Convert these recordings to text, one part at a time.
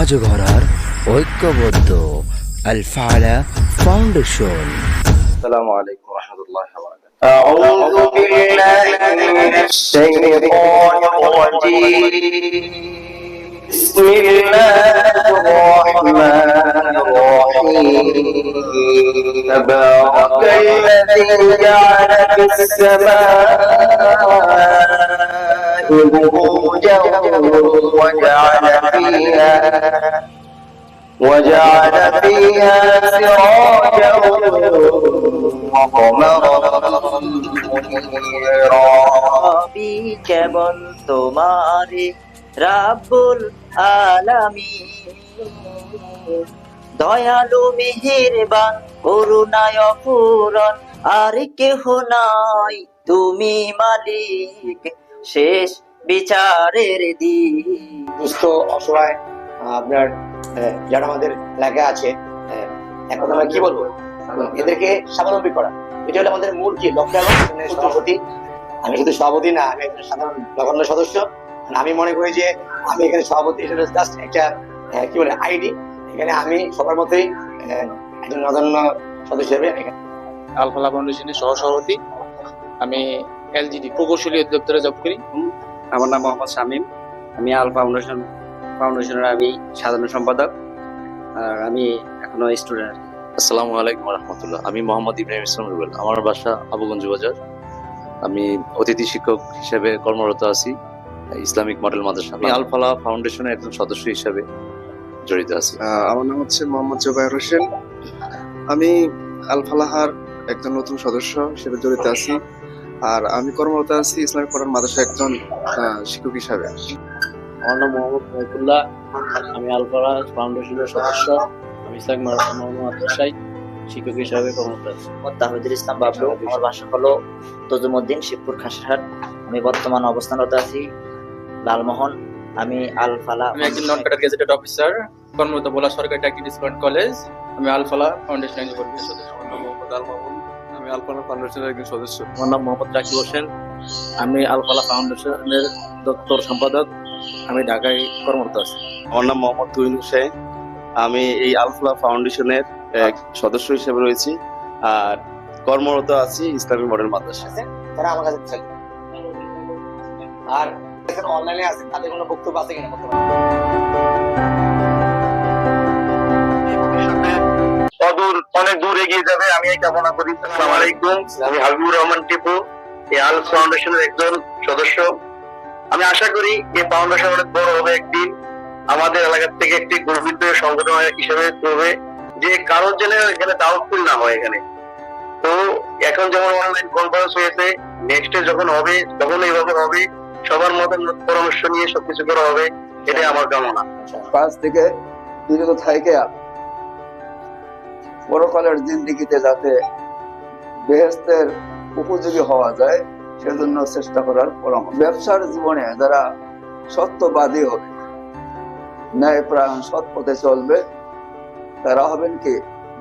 কাজ গড়ার ঐক্যবদ্ধ আল ফালা ফাউন্ডেশন আসসালামু আলাইকুম রহমতুল্লাহ أعوذ بالله من الشيطان الرجيم بسم الله الرحمن الرحيم تبارك الذي جعل في السماء بروجا وجعل فيها وجعل فيها سراجا وقمرا منيرا সবই কেবল তোমারে রাব্বুল আলামিন দয়ালু মেহেরবান করুণায় অপূরণ আর কেহ নাই তুমি মালিক শেষ বিচারের দিন। দুস্থ অসহায় আপনার যারা আমাদের এলাকায় আছে এখন আমরা কি বলব? এদেরকে স্বাবলম্বী করা। এটা হলো আমাদের মূল কি? লক্ষ্য সভাপতি? আমি শুধু সভাপতি না আমি একজন সাধারণ নগণ্য সদস্য। আমি মনে করি যে আমি এখানে সভাপতি হিসেবে জাস্ট একটা কি বলে আইডি। এখানে আমি সবার মতোই আহ, একজন নগণ্য সদস্য হিসেবে এখানে। আলফালা ফাউন্ডেশনের সহসভাপতি। আমি এলজিডি প্রকৌশলী অধিদপ্তরে জব করি। আমার নাম মোহাম্মদ শামীম। আমি আল ফাউন্ডেশন ফাউন্ডেশনের আমি সাধারণ সম্পাদক। আর আমি এখনও স্টুডেন্ট আসসালামু আলাইকুম রহমতুল্লাহ। আমি মোহাম্মদ ইব্রাহিম ইসলাম রুবেল। আমার বাসা আবুগঞ্জ বাজার। আমি অতিথি শিক্ষক হিসেবে কর্মরত আছি ইসলামিক মডেল মাদ্রাসা। আমি আলফালা ফাউন্ডেশনের একজন সদস্য হিসেবে জড়িত আছি। আমার নাম হচ্ছে মোহাম্মদ জোবায়ের হোসেন। আমি আল ফালাহার একজন নতুন সদস্য হিসেবে জড়িত আছি। আর আমি কর্মরত আছি ইসলামিক পড়ার মাদ্রাসা একজন শিক্ষক হিসাবে। আমার নাম মোহাম্মদ মহিবুল্লাহ আমি আলফালা ফাউন্ডেশনের সদস্য। আমি ইসলাম মাদ্রাসায় শিক্ষক হিসাবে কর্মরত আছি। তাহিদুল ইসলাম বাবলু। আমার বাসা হলো তজুমুদ্দিন শিবপুর খাসহাট আমি বর্তমান অবস্থানরত আছি লালমোহন। আমি আল ফালা আমি একজন নন ক্যাডার গেজেটেড অফিসার কর্মরত বলা সরকারি টেকনিক কলেজ। আমি আলফালা ফাউন্ডেশন একজন সদস্য আল আলফালা ফাউন্ডেশনের একজন সদস্য। আমার নাম মোহাম্মদ রাকিব হোসেন। আমি আলফালা ফাউন্ডেশনের দপ্তর সম্পাদক। আমি ঢাকায় কর্মরত আছি। আমার নাম মোহাম্মদ তুহিন হোসেন। আমি এই আলফালা ফাউন্ডেশনের এক সদস্য হিসেবে রয়েছি আর কর্মরত আছি ইসলামিক মডেল মাদ্রাসা তারা আমার কাছে আর অনলাইনে আছে তাদের কোনো বক্তব্য আছে কিনা? বর্তমানে অনেক দূর এগিয়ে যাবে। আমি এই কামনা করি। আসসালামু আলাইকুম। আমি হাবিবুর রহমান টিপু, এই আল ফাউন্ডেশনের একজন সদস্য। আমি আশা করি এই ফাউন্ডেশন অনেক বড় হবে একদিন। আমাদের এলাকার থেকে একটি গর্বিত সংগঠন হিসেবে হবে যে কারোর জন্য এখানে ডাউটফুল না হয় এখানে। তো এখন যেমন অনলাইন কনফারেন্স হয়েছে নেক্সট যখন হবে, তখন এইভাবে হবে। সবার মতো পরামর্শ নিয়ে সবকিছু করা হবে। এটাই আমার কামনা। কাজ থেকে বিরত থাকে পরকালের জিন্দিগিতে যাতে বেহেস্তের উপযোগী হওয়া যায় সেজন্য চেষ্টা করার পরামর্শ ব্যবসার জীবনে যারা সত্যবাদী হবে ন্যায় প্রাণ সৎ পথে চলবে তারা হবেন কি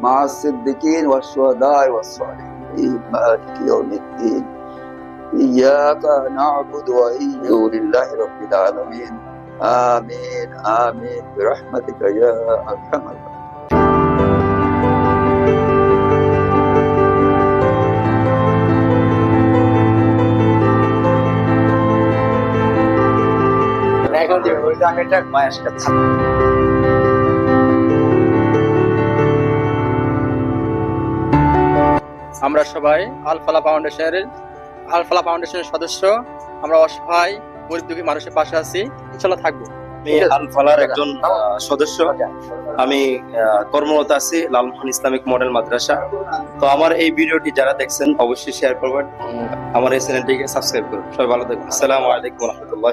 মা সিদ্দিকিন ওয়া শুহাদায় ওয়া সালিহিন মালিকি ইয়াউমিদ্দিন إياك نعبد وإياك لله رب العالمين آمين آمين برحمتك يا أرحم الراحمين মায়াস খাচ্ছি আমরা সবাই আলফালা ফাউন্ডেশনের আলফালা ফাউন্ডেশনের সদস্য। আমরা অসহায় গরিব দুঃখী মানুষের পাশে আছি। ইনশাল্লাহ থাকব। আমি আলফালার একজন সদস্য। আমি কর্মরত আছি লালমোহন ইসলামিক মডেল মাদ্রাসা। তো আমার এই ভিডিওটি যারা দেখছেন অবশ্যই শেয়ার করবেন। আমার এই চ্যানেলটিকে সাবস্ক্রাইব করুন। সবাই ভালো থাকবেন আসসালামু আলাইকুম রহমতুল্লাহ